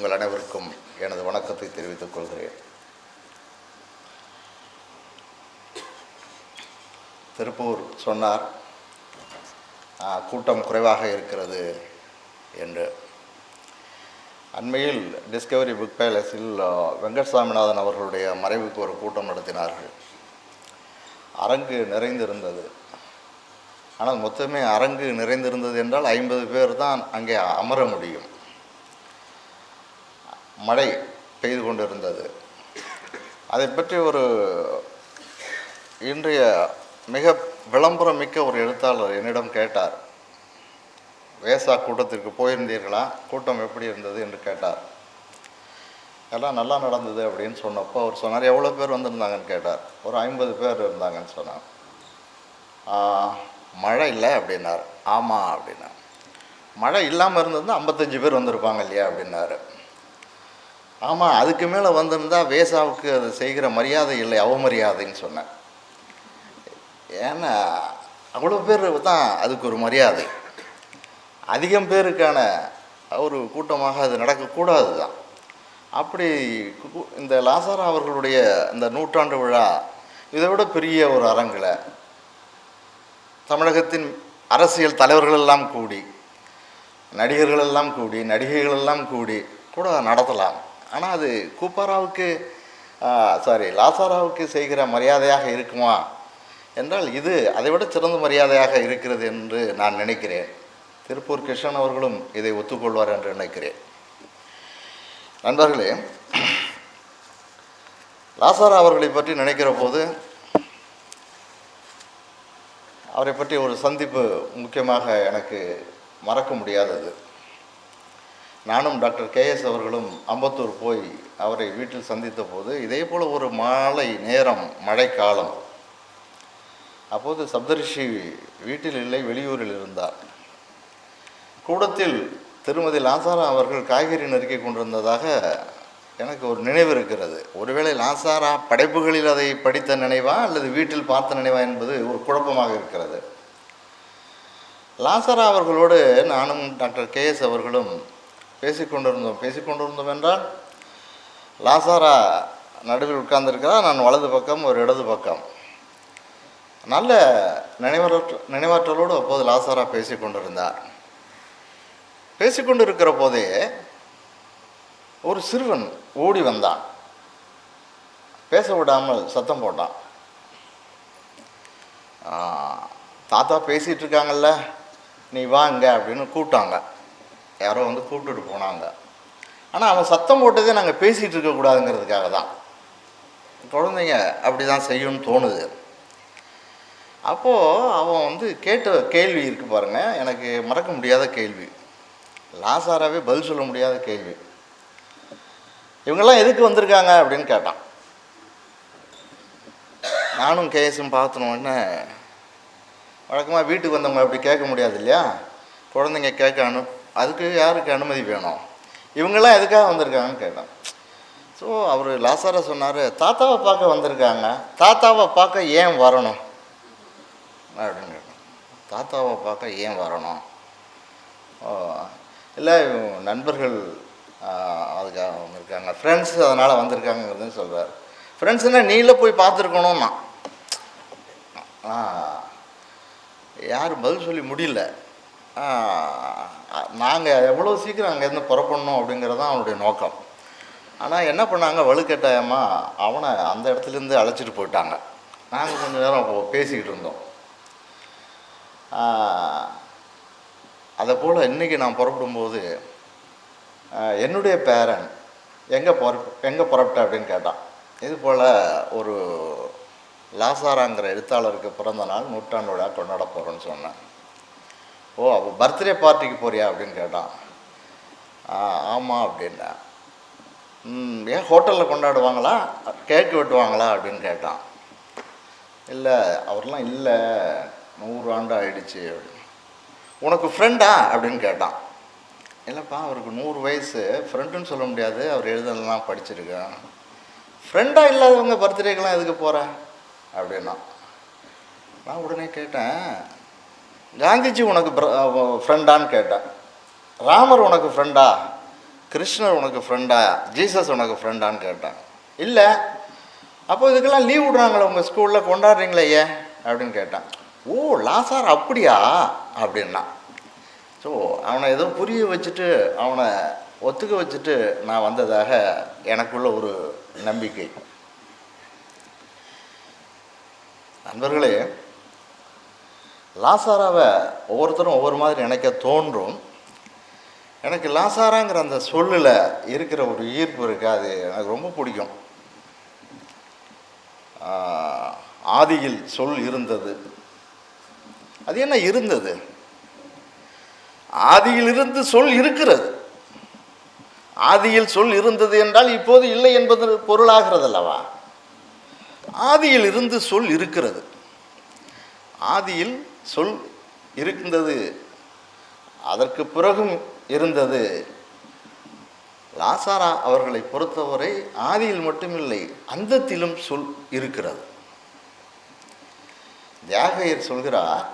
உங்கள் அனைவருக்கும் எனது வணக்கத்தை தெரிவித்துக் கொள்கிறேன். திருப்பூர் சொன்னார் கூட்டம் குறைவாக இருக்கிறது என்று. அண்மையில் டிஸ்கவரி புக் பேலஸில் வெங்கட் சாமிநாதன் அவர்களுடைய மறைவுக்கு ஒரு கூட்டம் நடத்தினார்கள். அரங்கு நிறைந்திருந்தது. ஆனால் மொத்தமே அரங்கு நிறைந்திருந்தது என்றால் ஐம்பது பேர் தான் அங்கே அமர முடியும். மழை பெய்து கொண்டிருந்தது. அதை பற்றி ஒரு இன்றைய மிக விளம்பரம் மிக்க ஒரு எழுத்தாளர் என்னிடம் கேட்டார். வேசா கூட்டத்திற்கு போயிருந்தீர்களா? கூட்டம் எப்படி இருந்தது என்று கேட்டார். எல்லாம் நல்லா நடந்தது அப்படின்னு சொன்னப்போ அவர் சொன்னார் எவ்வளோ பேர் வந்திருந்தாங்கன்னு கேட்டார். ஒரு ஐம்பது பேர் இருந்தாங்கன்னு சொன்னார். மழை இல்லை அப்படின்னார். ஆமாம் அப்படின்னார். மழை இல்லாமல் இருந்ததுன்னா ஐம்பத்தஞ்சு பேர் வந்திருப்பாங்க இல்லையா? அப்படின்னாரு. ஆமாம் அதுக்கு மேலே வந்திருந்தா வேசாவுக்கு அது செய்கிற மரியாதை இல்லை அவமரியாதைன்னு சொன்னேன். ஏன்னா அவ்வளோ பேர் தான் அதுக்கு ஒரு மரியாதை. அதிகம் பேருக்கான ஒரு கூட்டமாக அது நடக்கக்கூடாது தான். அப்படி இந்த லாசாரா அவர்களுடைய இந்த நூற்றாண்டு விழா இதை விட பெரிய ஒரு அரங்கில் தமிழகத்தின் அரசியல் தலைவர்கள் எல்லாம் கூடி நடிகர்களெல்லாம் கூடி நடிகைகளெல்லாம் கூடி கூட நடத்தலாம். ஆனால் அது கூப்பாராவுக்கு சாரி லாசாராவுக்கு செய்கிற மரியாதையாக இருக்குமா? என்றால் இது அதைவிட சிறந்த மரியாதையாக இருக்கிறது என்று நான் நினைக்கிறேன். திருப்பூர் கிருஷ்ணன் அவர்களும் இதை ஒத்துக்கொள்வார் என்று நினைக்கிறேன். நண்பர்களே லாசாரா அவர்களை பற்றி நினைக்கிற போது அவரை பற்றி ஒரு சந்திப்பு முக்கியமாக எனக்கு மறக்க முடியாதது. நானும் டாக்டர் கேஎஸ் அவர்களும் அம்பத்தூர் போய் அவரை வீட்டில் சந்தித்த போது இதே போல் ஒரு மாலை நேரம் மழைக்காலம் அப்போது சப்தரிஷி வீட்டில் இல்லை வெளியூரில் இருந்தார். கூடத்தில் திருமதி லாசாரா அவர்கள் காய்கறி நறுக்கி கொண்டிருந்ததாக எனக்கு ஒரு நினைவு இருக்கிறது. ஒருவேளை லாசாரா படைப்புகளில் அதை படித்த நினைவா அல்லது வீட்டில் பார்த்த நினைவா என்பது ஒரு குழப்பமாக இருக்கிறது. லாசாரா அவர்களோடு நானும் டாக்டர் கேஎஸ் அவர்களும் பேசிக்கொண்டிருந்தோம். பேசிக்கொண்டிருந்தோம் என்றால் லாசாரா நடுவில் உட்கார்ந்திருக்கிறார் நான் வலது பக்கம் ஒரு இடது பக்கம். நல்ல நினைவாற்ற நினைவாற்றலோடு அப்போது லாசாரா பேசிக்கொண்டிருந்தார். பேசிக்கொண்டிருக்கிற போதே ஒரு சிறுவன் ஓடி வந்தான். பேச விடாமல் சத்தம் போட்டான். தாத்தா பேசிகிட்டு இருக்காங்கல்ல நீ வாங்க அப்படின்னு கூப்பிட்டாங்க. யாரோ வந்து கூப்பிட்டுட்டு போனாங்க. ஆனால் அவன் சத்தம் போட்டதே நாங்கள் பேசிகிட்டு இருக்கக்கூடாதுங்கிறதுக்காக தான். குழந்தைங்க அப்படி தான் செய்யும்னு தோணுது. அப்போது அவன் வந்து கேட்ட கேள்வி இருக்குது பாருங்கள் எனக்கு மறக்க முடியாத கேள்வி. லாசாராவே பதில் சொல்ல முடியாத கேள்வி. இவங்கெல்லாம் எதுக்கு வந்திருக்காங்க அப்படின்னு கேட்டான். நானும் கேஎஸும் பார்த்தனோடனே வழக்கமாக வீட்டுக்கு வந்தவங்க அப்படி கேட்க முடியாது இல்லையா? குழந்தைங்க கேட்க அதுக்கு யாருக்கு அனுமதி வேணும்? இவங்கெல்லாம் எதுக்காக வந்திருக்காங்கன்னு கேட்டான். ஸோ அவர் லாசார சொன்னார் தாத்தாவை பார்க்க வந்திருக்காங்க. தாத்தாவை பார்க்க ஏன் வரணும்? அப்படின்னு கேட்டான். தாத்தாவை பார்க்க ஏன் வரணும்? ஓ இல்லை நண்பர்கள் அதுக்காக வந்திருக்காங்க ஃப்ரெண்ட்ஸ் அதனால் வந்திருக்காங்கிறதுன்னு சொல்கிறார் ஃப்ரெண்ட்ஸுன்னா நீல போய் பார்த்துருக்கணும்னா. ஆ யாரும் பதில் சொல்லி முடியல. நாங்கள் எவ்வளோ சீக்கிரம் அங்கேருந்து புறப்படணும் அப்படிங்கிறது தான் அவனுடைய நோக்கம். ஆனால் என்ன பண்ணாங்க? வலுக்கட்டாயமாக அவனை அந்த இடத்துலேருந்து அழைச்சிட்டு போயிட்டாங்க. நாங்கள் கொஞ்ச நேரம் அப்போ பேசிக்கிட்டு இருந்தோம். அதை போல் இன்றைக்கி நான் புறப்படும்போது என்னுடைய பேரன் எங்கே புற எங்கே புறப்பட்ட அப்படின்னு கேட்டான். இது போல் ஒரு லாசாராங்கிற எழுத்தாளருக்கு பிறந்த நாள் நூற்றாண்டு விழா கொண்டாட போகிறோன்னு சொன்னேன். ஓ அப்போ பர்த்டே பார்ட்டிக்கு போறியா அப்படின்னு கேட்டான். "ஆ, ஆமாம் அப்படின்னேன். "ம், ஏன் ஹோட்டலில் கொண்டாடுவாங்களா? கேக்கு வெட்டுவாங்களா அப்படின்னு கேட்டான். இல்லை அவர்லாம் இல்லை நூறு ஆண்டு ஆயிடுச்சு அப்படின்னு. உனக்கு ஃப்ரெண்டா அப்படின்னு கேட்டான். இல்லைப்பா அவருக்கு நூறு வயசு. ஃப்ரெண்டுன்னு சொல்ல முடியாது அவர் எழுதலாம் படிச்சிருக்கேன். ஃப்ரெண்டாக இல்லாதவங்க பர்த்டேக்கெலாம் எதுக்கு போகிற அப்படின்னா நான் உடனே கேட்டேன் காந்திஜி உனக்கு ஃப்ரெண்டான்னு கேட்டேன் ராமர் உனக்கு ஃப்ரெண்டா கிருஷ்ணர் உனக்கு ஃப்ரெண்டா ஜீசஸ் உனக்கு ஃப்ரெண்டான்னு கேட்டேன் இல்லை அப்போ இதுக்கெல்லாம் லீவ் விடுறாங்களே உங்கள் ஸ்கூலில் கொண்டாடுறீங்களே ஏன் அப்படின்னு கேட்டான் ஓ லாசார் அப்படியா அப்படின்னா ஸோ அவனை ஏதோ புரிய வச்சுட்டு அவனை ஒத்துக்க வச்சுட்டு நான் வந்ததாக எனக்குள்ள ஒரு நம்பிக்கை நண்பர்களே லாசாராவை ஒவ்வொருத்தரும் ஒவ்வொரு மாதிரி நினைக்க தோன்றும். எனக்கு லாசாராங்கிற அந்த சொல்லில் இருக்கிற ஒரு ஈர்ப்பு இருக்குது அது எனக்கு ரொம்ப பிடிக்கும். ஆதியில் சொல் இருந்தது. அது என்ன இருந்தது? ஆதியிலிருந்து சொல் இருக்கிறது. ஆதியில் சொல் இருந்தது என்றால் இப்போது இல்லை என்பது பொருளாகிறது அல்லவா ஆதியில் இருந்து சொல் இருக்கிறது. ஆதியில் சொல் இருந்தது அதற்கு பிறகும் இருந்தது. லாசாரா அவர்களை பொறுத்தவரை ஆதியில் மட்டுமில்லை அந்தத்திலும் சொல் இருக்கிறது. தியாகையர் சொல்கிறார்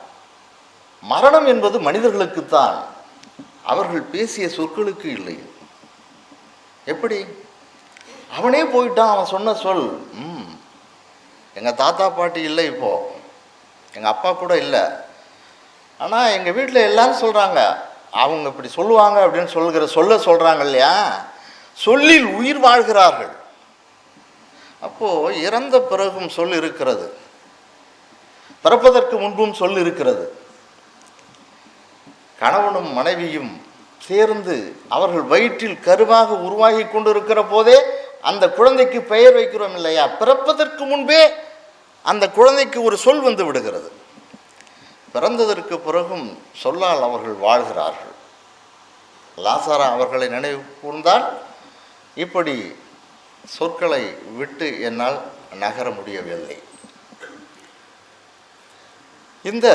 மரணம் என்பது மனிதர்களுக்குத்தான் அவர்கள் பேசிய சொற்களுக்கு இல்லை. எப்படி? அவனே போயிட்டான் அவன் சொன்ன சொல். ம். எங்கள் தாத்தா பாட்டி இல்லை இப்போது எங்கள் அப்பா கூட இல்லை. ஆனால் எங்கள் வீட்டில் எல்லாரும் சொல்கிறாங்க அவங்க இப்படி சொல்லுவாங்க அப்படின்னு சொல்கிற சொல்ல சொல்கிறாங்க இல்லையா? சொல்லில் உயிர் வாழ்கிறார்கள். அப்போது இறந்த பிறகும் சொல் இருக்கிறது. பிறப்பதற்கு முன்பும் சொல் இருக்கிறது. கணவனும் மனைவியும் சேர்ந்து அவர்கள் வயிற்றில் கருவாக உருவாகி கொண்டிருக்கிற போதே அந்த குழந்தைக்கு பெயர் வைக்கிறோம் இல்லையா? பிறப்பதற்கு முன்பே அந்த குழந்தைக்கு ஒரு சொல் வந்து விடுகிறது. பிறந்ததற்கு பிறகும் சொல்லால் அவர்கள் வாழ்கிறார்கள். லாசாரா அவர்களை நினைவு கூர்ந்தால் இப்படி சொற்களை விட்டு என்னால் நகர முடியவில்லை. இந்த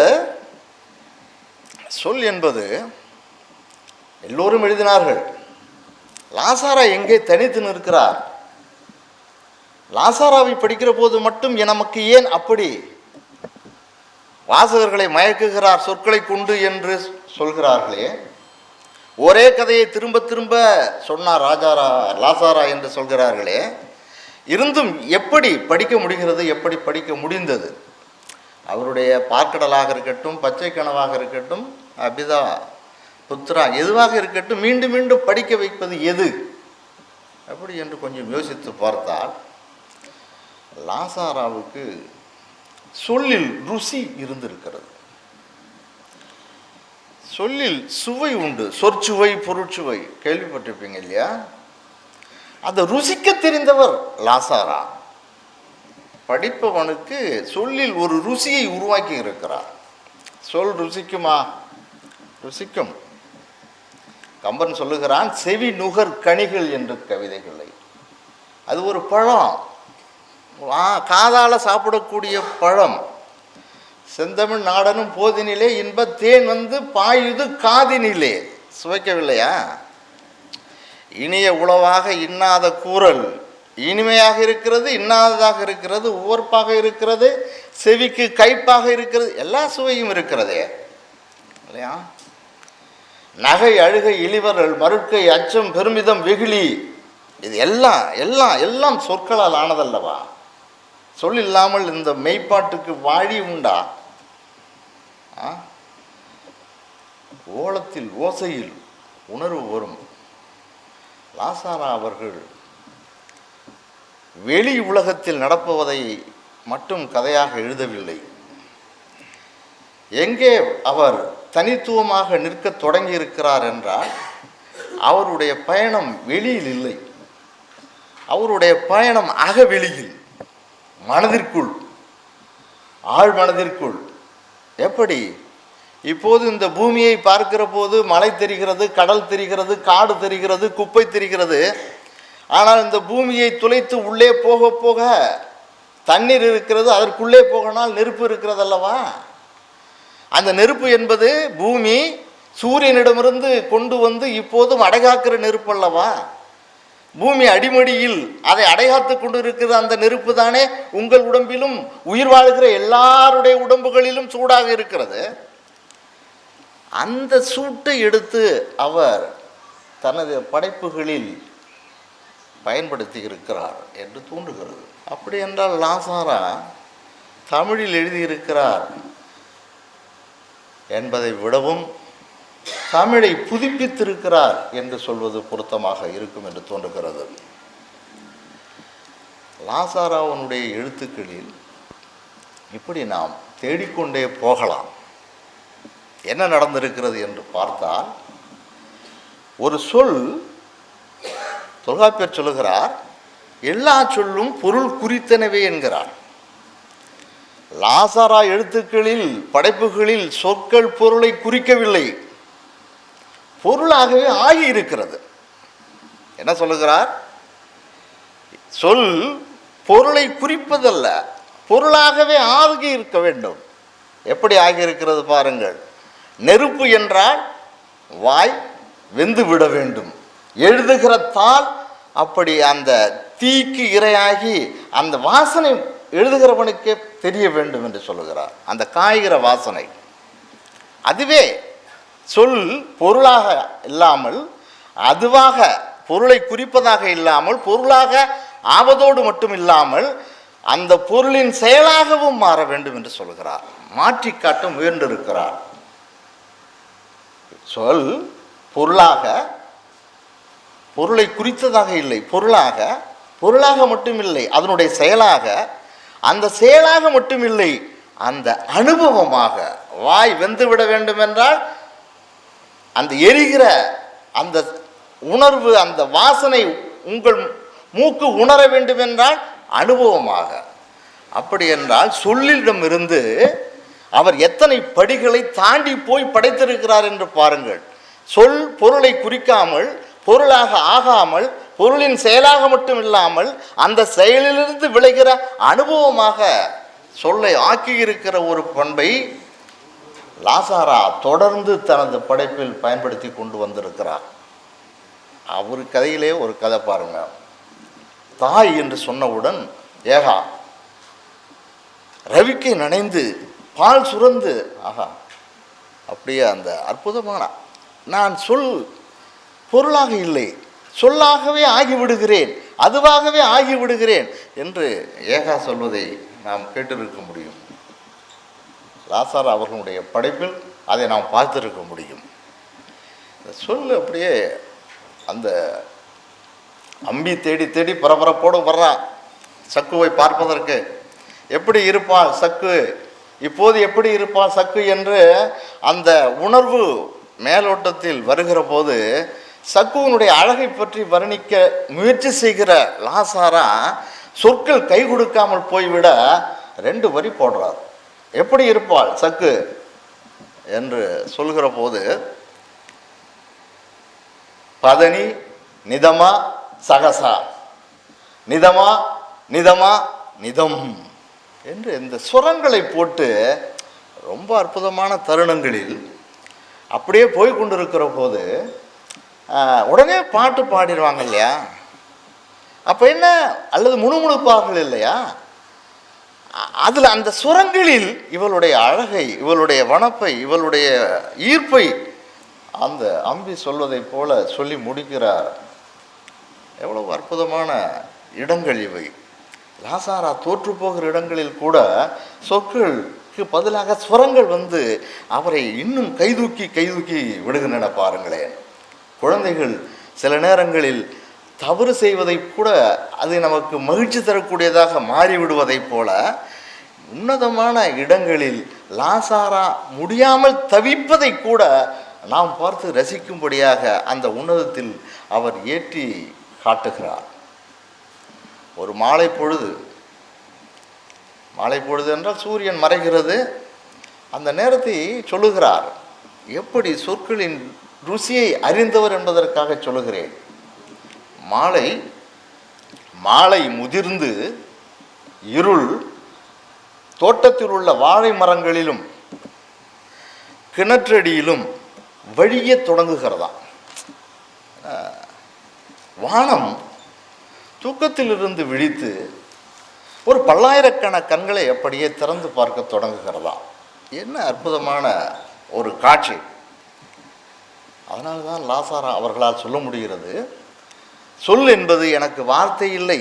சொல் என்பது எல்லோரும் எழுதினார்கள். லாசாரா எங்கே தனித்து நிற்கிறார்? லாசாராவை படிக்கிற போது மட்டும் நமக்கு ஏன் அப்படி? வாசகர்களை மயக்குகிறார் சொற்களை கொண்டு என்று சொல்கிறார்களே. ஒரே கதையை திரும்ப திரும்ப சொன்னார் ராஜாரா லாசாரா என்று சொல்கிறார்களே. இருந்தும் எப்படி படிக்க முடிகிறது எப்படி படிக்க முடிந்தது? அவருடைய பார்க்கடலாக இருக்கட்டும் பச்சை கனவாக இருக்கட்டும் அபிதா புத்ரா எதுவாக இருக்கட்டும் மீண்டும் மீண்டும் படிக்க வைப்பது எது? அப்படி என்று கொஞ்சம் யோசித்து பார்த்தால் லாசாராவுக்கு சொல்லில் ருசி இருந்திருக்கிறது. சொல்லில் சுவை உண்டு. சொற்சுவை பொருட்சுவை. கேள்விப்பட்டிருப்பீங்க இல்லையா? அதை ருசிக்க தெரிந்தவர் லாசாரா. படிப்பவனுக்கு சொல்லில் ஒரு ருசியை உருவாக்கி இருக்கிறார். சொல் ருசிக்குமா? ருசிக்கும். கம்பன் சொல்லுகிறான் செவி நுகர் கனிகள் என்று கவிதைகளை அது ஒரு பழம். காதால் சாப்பிடக்கூடிய பழம். செந்தமிழ் நாடனும் போதினிலே இன்ப தேன் வந்து பாயுது காதினிலே. சுவைக்கவில்லையா? இனிய உளவாக இன்னாத கூறல். இனிமையாக இருக்கிறது இன்னாததாக இருக்கிறது உவர்ப்பாக இருக்கிறது செவிக்கு கைப்பாக இருக்கிறது எல்லா சுவையும் இருக்கிறதே. இல்லையா? நகை அழுகை இழிவர்கள் மறுக்கை அச்சம் பெருமிதம் வெகுளி. இது எல்லாம் எல்லாம் எல்லாம் சொற்களால் ஆனதல்லவா? சொல் இல்லாமல் இந்த மெய்ப்பாட்டுக்கு வாழி உண்டா? ஆ? ஓலத்தில் ஓசையில் உணர்வு வரும். லாசாரா அவர்கள் வெளி உலகத்தில் நடப்புவதை மட்டும் கதையாக எழுதவில்லை. எங்கே அவர் தனித்துவமாக நிற்கத் தொடங்கி இருக்கிறார் என்றால் அவருடைய பயணம் வெளியில் இல்லை. அவருடைய பயணம் அகவெளியில். மனதிற்குள் ஆழ் மனதிற்குள். எப்படி? இப்போது இந்த பூமியை பார்க்கிற போது மலை தெரிகிறது கடல் தெரிகிறது காடு தெரிகிறது குப்பை தெரிகிறது. ஆனால் இந்த பூமியை துளைத்து உள்ளே போக போக தண்ணீர் இருக்கிறது அதற்குள்ளே போகனால் நெருப்பு இருக்கிறது அல்லவா அந்த நெருப்பு என்பது பூமி சூரியனிடமிருந்து கொண்டு வந்து இப்போதும் அடைகாக்கிற நெருப்பு அல்லவா பூமி அடிமடியில் அதை அடைகாத்து கொண்டிருக்கிற அந்த நெருப்பு தானே உங்கள் உடம்பிலும் உயிர் வாழ்கிற எல்லாருடைய உடம்புகளிலும் சூடாக இருக்கிறது. அந்த சூட்டை எடுத்து அவர் தனது படைப்புகளில் பயன்படுத்தி இருக்கிறார் என்று தோன்றுகிறது. அப்படி என்றால் லாசாரா தமிழில் எழுதியிருக்கிறார் என்பதை விடவும் தமிழை புதுப்பித்திருக்கிறார் என்று சொல்வது பொருத்தமாக இருக்கும் என்று தோன்றுகிறது. லாசாராவனுடைய எழுத்துக்களில் இப்படி நாம் தேடிக்கொண்டே போகலாம். என்ன நடந்திருக்கிறது என்று பார்த்தால் ஒரு சொல் தொல்காப்பியர் சொல்லுகிறார் எல்லா சொல்லும் பொருள் குறித்தனவே என்கிறார். லாசாரா எழுத்துக்களில் படைப்புகளில் சொற்கள் பொருளை குறிக்கவில்லை. பொருளாகவே ஆகி இருக்கிறது என்ன சொல்லுகிறார்? சொல் பொருளை குறிப்பதல்ல பொருளாகவே ஆகி இருக்க வேண்டும். எப்படி ஆகியிருக்கிறது பாருங்கள். நெருப்பு என்றால் வாய் வெந்து விட வேண்டும். எழுதுகிற அப்படி அந்த தீக்கு இரையாகி அந்த வாசனை எழுதுகிறவனுக்கே தெரிய வேண்டும் என்று சொல்லுகிறார். அந்த காய்கிற வாசனை. அதுவே சொல் பொருளாக இல்லாமல் அதுவாக பொருளை குறிப்பதாக இல்லாமல் பொருளாக ஆவதோடு மட்டும் இல்லாமல் அந்த பொருளின் செயலாகவும் மாற வேண்டும் என்று சொல்கிறார். மாற்றி காட்ட முயன்றிருக்கிறார். சொல் பொருளாக பொருளை குறித்ததாக இல்லை. பொருளாக பொருளாக மட்டும் இல்லை அதனுடைய செயலாக அந்த செயலாக மட்டும் இல்லை அந்த அனுபவமாக வாய் வெந்து விட வேண்டும் என்றால் அந்த எரிகிற அந்த உணர்வு அந்த வாசனை உங்கள் மூக்கு உணர வேண்டும் என்றால் அனுபவமாக. அப்படி என்றால் சொல்லிடமிருந்து அவர் எத்தனை படிகளை தாண்டி போய் படைத்திருக்கிறார் என்று பாருங்கள். சொல் பொருளை குறிக்காமல் பொருளாக ஆகாமல் பொருளின் செயலாக மட்டும் இல்லாமல் அந்த செயலிலிருந்து விளைகிற அனுபவமாக சொல்லை ஆக்கியிருக்கிற ஒரு பண்பை லாசாரா தொடர்ந்து தனது படைப்பில் பயன்படுத்தி கொண்டு வந்திருக்கிறார். அவர் கதையிலே ஒரு கதை பாருங்க. தாய் என்று சொன்னவுடன் ஏகா ரவிக்கை நனைந்து பால் சுரந்து ஆஹா அப்படியே அந்த அற்புதமான நான் சொல் பொருளாக இல்லை சொல்லாகவே ஆகிவிடுகிறேன் அதுவாகவே ஆகிவிடுகிறேன் என்று ஏகா சொல்வதை நாம் கேட்டிருக்க முடியும். லாசார் அவர்களுடைய படைப்பில் அதை நாம் பார்த்துருக்க முடியும். இந்த சொல் அப்படியே அந்த அம்பி தேடி தேடி பரபரப்போடு வர்றான் சக்குவை பார்ப்பதற்கு எப்படி இருப்பான் சக்கு? இப்போது எப்படி இருப்பான் சக்கு என்று அந்த உணர்வு மேலோட்டத்தில் வருகிற போது சக்குவனுடைய அழகை பற்றி வர்ணிக்க முயற்சி செய்கிற லாசாரா சொற்கள் கை கொடுக்காமல் போய்விட ரெண்டு வரி போடுறார். எப்படி இருப்பாள்? சக்கு என்று சொல்கிற போது பதனி நிதமா சகசா. நிதமா நிதமா நிதம் என்று இந்த சுரங்களை போட்டு ரொம்ப அற்புதமான தருணங்களில் அப்படியே போய் கொண்டிருக்கிற போது உடனே பாட்டு பாடிடுவாங்க இல்லையா? அப்போ என்ன? அல்லது முணுமுணுப்பார்கள் இல்லையா? அதில் அந்த சுரங்களில் இவளுடைய அழகை இவளுடைய வனப்பை இவளுடைய ஈர்ப்பை அந்த அம்பி சொல்வதைப் போல சொல்லி முடிக்கிறார். எவ்வளவு அற்புதமான இடங்கள் இவை. லாசாரா தோற்று போகிற இடங்களில் கூட சொற்களுக்கு பதிலாக சுரங்கள் வந்து அவரை இன்னும் கைதூக்கி கைதூக்கி விடுகின்றன பாருங்களேன். குழந்தைகள் சில நேரங்களில் தவறு செய்வதை கூட அது நமக்கு மகிழ்ச்சி தரக்கூடியதாக மாறிவிடுவதைப் போல உன்னதமான இடங்களில் லாசாரா முடியாமல் தவிப்பதை கூட நாம் பார்த்து ரசிக்கும்படியாக அந்த உன்னதத்தில் அவர் ஏற்றி காட்டுகிறார். ஒரு மாலை பொழுது மாலை பொழுது என்றால் சூரியன் மறைகிறது. அந்த நேரத்தை சொல்லுகிறார். எப்படி சொற்களின் ருசியை அறிந்தவர் என்பதற்காக சொல்லுகிறேன். மாலை மாலை முதிர்ந்து இருள் தோட்டத்தில் உள்ள வாழை மரங்களிலும் கிணற்றடியிலும் வழிய தொடங்குகிறதா? வானம் தூக்கத்திலிருந்து விழித்து ஒரு பல்லாயிரக்கண கண்களை அப்படியே திறந்து பார்க்க தொடங்குகிறதா? என்ன அற்புதமான ஒரு காட்சி. அதனால தான் லாசாரா அவர்களால் சொல்ல முடிகிறது. சொல் என்பது எனக்கு வார்த்தை இல்லை.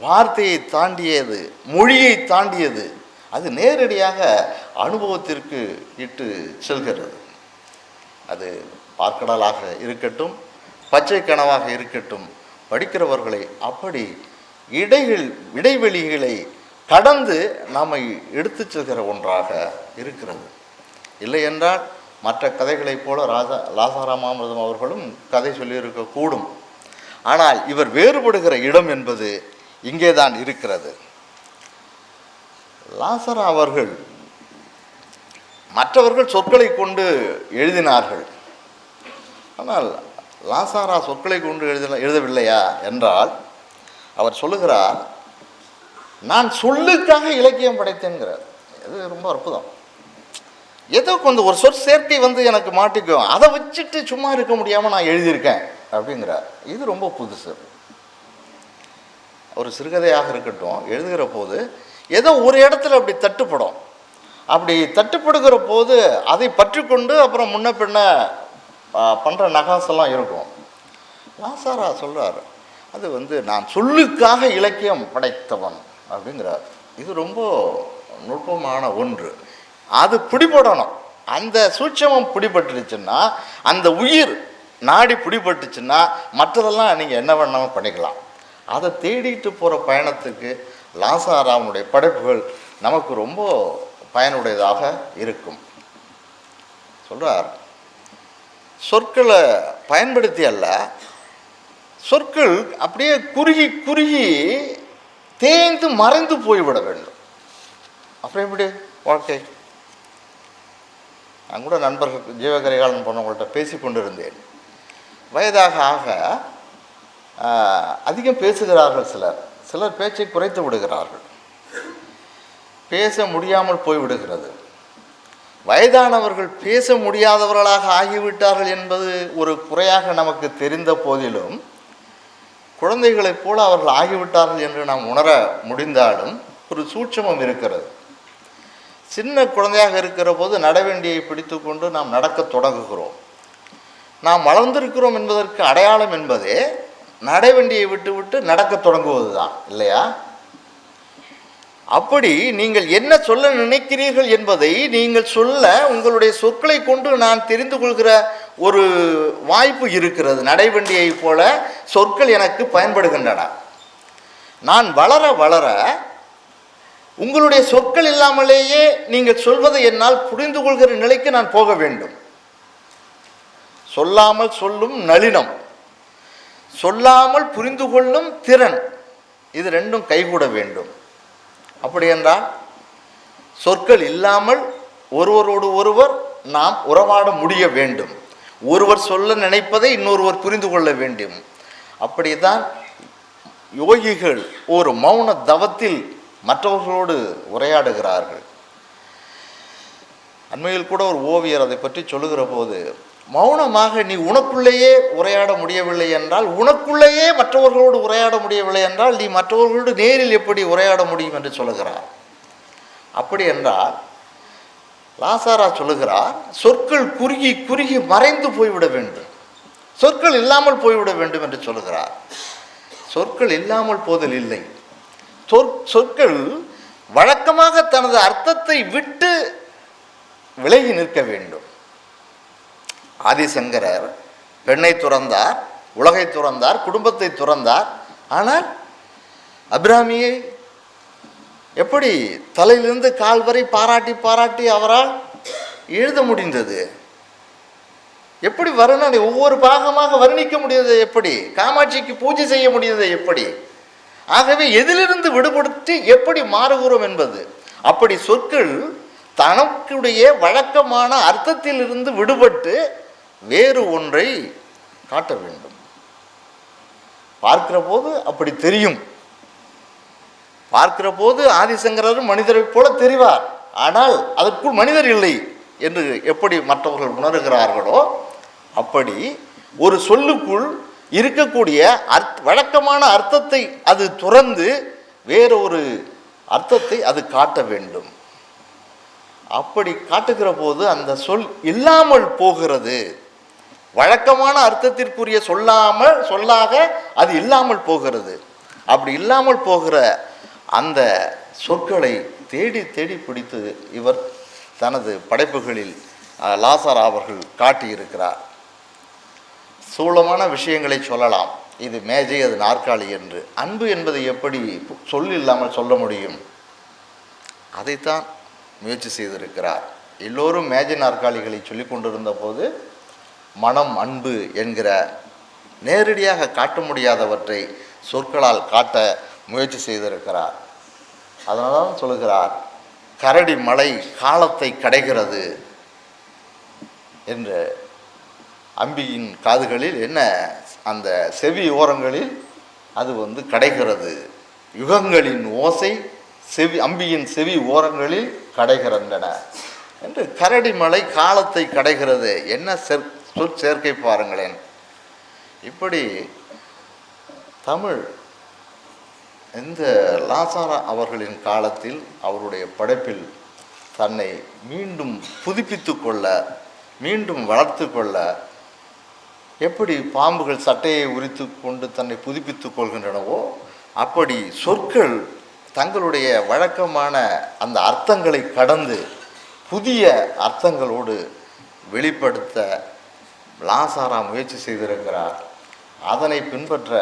வார்த்தையை தாண்டியது மொழியை தாண்டியது அது நேரடியாக அனுபவத்திற்கு இட்டு செல்கிறது. அது பார்க்கடலாக இருக்கட்டும் பச்சை கனவாக இருக்கட்டும் படிக்கிறவர்களை அப்படி இடைகள் இடைவெளிகளை கடந்து நம்மை எடுத்துச் செல்கிற ஒன்றாக இருக்கிறது. இல்லை என்றால் மற்ற கதைகளைப் போல ராஜா லாசாராமாமிரதம் அவர்களும் கதை சொல்லியிருக்கக்கூடும் ஆனால் இவர் வேறுபடுகிற இடம் என்பது இங்கே தான் இருக்கிறது. லாசரா அவர்கள் மற்றவர்கள் சொற்களை கொண்டு எழுதினார்கள். ஆனால் லாசாரா சொற்களை கொண்டு எழுத எழுதவில்லையா என்றால் அவர் சொல்லுகிறார் நான் சொல்லுக்காக இலக்கியம் படைத்தேங்கிறார் இது ரொம்ப அற்புதம். ஏதோ கொஞ்சம் ஒரு சொற் சேர்க்கை வந்து எனக்கு மாட்டிக்கும். அதை வச்சுட்டு சும்மா இருக்க முடியாமல் நான் எழுதியிருக்கேன். அப்படிங்கிறார். இது ரொம்ப புதுசு. ஒரு சிறுகதையாக இருக்கட்டும் எழுதுகிற போது ஏதோ ஒரு இடத்துல அப்படி தட்டுப்படும். அப்படி தட்டுப்படுகிற போது அதை பற்றி கொண்டு அப்புறம் முன்ன பின்ன பண்ணுற நகாசெல்லாம் இருக்கும். லாசாரா சொல்கிறார் அது வந்து நான் சொல்லுக்காக இலக்கியம் படைத்தவன் அப்படிங்கிறார். இது ரொம்ப நுட்பமான ஒன்று. அது பிடிபடணும். அந்த சூட்சமம் பிடிபட்டுருச்சுன்னா அந்த உயிர் நாடி பிடிபட்டுச்சுன்னா மற்றதெல்லாம் நீங்கள் என்ன வேணாலும் பண்ணிக்கலாம். அதை தேடிட்டு போகிற பயணத்துக்கு லாசாராமனுடைய படைப்புகள் நமக்கு ரொம்ப பயனுடையதாக இருக்கும். சொல்கிறார் சொற்களை பயன்படுத்தி அல்ல சொற்கள் அப்படியே குறுகி குறுகி தேய்ந்து மறைந்து போய்விட வேண்டும். அப்புறம் எப்படி வாழ்க்கை? நான் கூட நண்பர்கள் ஜீவகரிகாலன் போனவங்கள்ட்ட பேசி கொண்டிருந்தேன் வயதாக ஆக அதிகம் பேசுகிறார்கள் சிலர். சிலர் பேச்சை குறைத்து விடுகிறார்கள். பேச முடியாமல் போய்விடுகிறது. வயதானவர்கள் பேச முடியாதவர்களாக ஆகிவிட்டார்கள் என்பது ஒரு குறையாக நமக்கு தெரிந்த போதிலும் குழந்தைகளைப் போல அவர்கள் ஆகிவிட்டார்கள் என்று நாம் உணர முடிந்தாலும் ஒரு சூட்சமம் இருக்கிறது. சின்ன குழந்தையாக இருக்கிற போது நடவேண்டியை பிடித்து கொண்டு நாம் நடக்கத் தொடங்குகிறோம். நாம் வளர்ந்திருக்கிறோம் என்பதற்கு அடையாளம் என்பதே நடைவண்டியை விட்டு விட்டு நடக்கத் தொடங்குவது தான் இல்லையா? அப்படி நீங்கள் என்ன சொல்ல நினைக்கிறீர்கள் என்பதை நீங்கள் சொல்ல உங்களுடைய சொற்களை கொண்டு நான் தெரிந்து கொள்கிற ஒரு வாய்ப்பு இருக்கிறது. நடைவண்டியை போல சொற்கள் எனக்கு பயன்படுகின்றன. நான் வளர வளர உங்களுடைய சொற்கள் இல்லாமலேயே நீங்கள் சொல்வதை என்னால் புரிந்து கொள்கிற நிலைக்கு நான் போக வேண்டும். சொல்லாமல் சொல்லும் நளினம். சொல்லாமல் புரிந்து கொள்ளும் திறன். இது ரெண்டும் கைகூட வேண்டும். அப்படி என்றால் சொற்கள் இல்லாமல் ஒருவரோடு ஒருவர் நாம் உறவாட முடிய வேண்டும். ஒருவர் சொல்ல நினைப்பதை இன்னொருவர் புரிந்து கொள்ள வேண்டும். அப்படிதான் யோகிகள் ஒரு மௌன தவத்தில் மற்றவர்களோடு உரையாடுகிறார்கள். அண்மையில் கூட ஒரு ஓவியர் அதை பற்றி சொல்லுகிற போது மௌனமாக நீ உனக்குள்ளேயே உரையாட முடியவில்லை என்றால் உனக்குள்ளேயே மற்றவர்களோடு உரையாட முடியவில்லை என்றால் நீ மற்றவர்களோடு நேரில் எப்படி உரையாட முடியும் என்று சொல்லுகிறார். அப்படி என்றால் லாசாரா சொல்லுகிறார் சொற்கள் குறுகி குறுகி மறைந்து போய்விட வேண்டும். சொற்கள் இல்லாமல் போய்விட வேண்டும் என்று சொல்லுகிறார். சொற்கள் இல்லாமல் போதல் இல்லை. சொற்கள் வழக்கமாக தனது அர்த்தத்தை விட்டு விலகி நிற்க வேண்டும். ஆதிசங்கரர் பெண்ணை துறந்தார் உலகை துறந்தார் குடும்பத்தை துறந்தார். ஆனால் அபிராமியை எப்படி தலையிலிருந்து கால் வரை பாராட்டி பாராட்டி அவரால் எழுத முடிந்தது? எப்படி வர்ணனை ஒவ்வொரு பாகமாக வர்ணிக்க முடிந்தது எப்படி? காமாட்சிக்கு பூஜை செய்ய முடிந்தது எப்படி? ஆகவே எதிலிருந்து விடுபடுத்தி எப்படி மாறுகிறோம் என்பது? அப்படி சொற்கள் தனக்குடைய வழக்கமான அர்த்தத்திலிருந்து விடுபட்டு வேறு ஒன்றை காட்ட வேண்டும். பார்க்கிற போது அப்படி தெரியும். பார்க்கிற போது ஆதிசங்கரரும் மனிதரைப் போல தெரிவார். ஆனால் அதற்குள் மனிதர் இல்லை என்று எப்படி மற்றவர்கள் உணர்கிறார்களோ அப்படி ஒரு சொல்லுக்குள் இருக்கக்கூடிய அர்த் வழக்கமான அர்த்தத்தை அது துறந்து வேறு ஒரு அர்த்தத்தை அது காட்ட வேண்டும். அப்படி காட்டுகிற போது அந்த சொல் இல்லாமல் போகிறது. வழக்கமான அர்த்தத்திற்குரிய சொல்லாமல் சொல்லாக அது இல்லாமல் போகிறது. அப்படி இல்லாமல் போகிற அந்த சொற்களை தேடி தேடி பிடித்து இவர் தனது படைப்புகளில் லாசரா அவர்கள் காட்டியிருக்கிறார். சூலமான விஷயங்களை சொல்லலாம். இது மேஜை அது நாற்காலி என்று. அன்பு என்பதை எப்படி சொல் இல்லாமல் சொல்ல முடியும்? அதைத்தான் முயற்சி செய்திருக்கிறார். எல்லோரும் மேஜை நாற்காலிகளை சொல்லி கொண்டிருந்த போது மனம் அன்பு என்கிற நேரடியாக காட்ட முடியாதவற்றை சொற்களால் காட்ட முயற்சி செய்திருக்கிறார். அதனால தான் சொல்லுகிறார் கரடி மலை காலத்தை கடைகிறது என்று. அம்பியின் காதுகளில் என்ன? அந்த செவி ஓரங்களில் அது வந்து கடைகிறது. யுகங்களின் ஓசை செவி அம்பியின் செவி ஓரங்களில் கடைகிறந்தன என்று கரடி மலை காலத்தை கடைகிறது. என்ன செற் சொற்சேர்க்கை பாருங்களேன். இப்படி தமிழ் இந்த லாசாரா அவர்களின் காலத்தில் அவருடைய படைப்பில் தன்னை மீண்டும் புதுப்பித்து கொள்ள மீண்டும் வளர்த்து கொள்ள எப்படி பாம்புகள் சட்டையை உரித்து கொண்டு தன்னை புதுப்பித்து கொள்கின்றனவோ அப்படி சொற்கள் தங்களுடைய வழக்கமான அந்த அர்த்தங்களை கடந்து புதிய அர்த்தங்களோடு வெளிப்படுத்த லாசாரா முயற்சி செய்திருக்கிறார். அதனை பின்பற்ற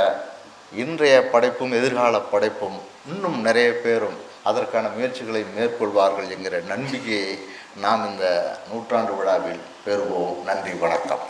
இன்றைய படைப்பும் எதிர்கால படைப்பும் இன்னும் நிறைய பேரும் அதற்கான முயற்சிகளை மேற்கொள்வார்கள் என்கிற நம்பிக்கையை நாம் இந்த நூற்றாண்டு விழாவில் பெறுவோம். நன்றி வணக்கம்.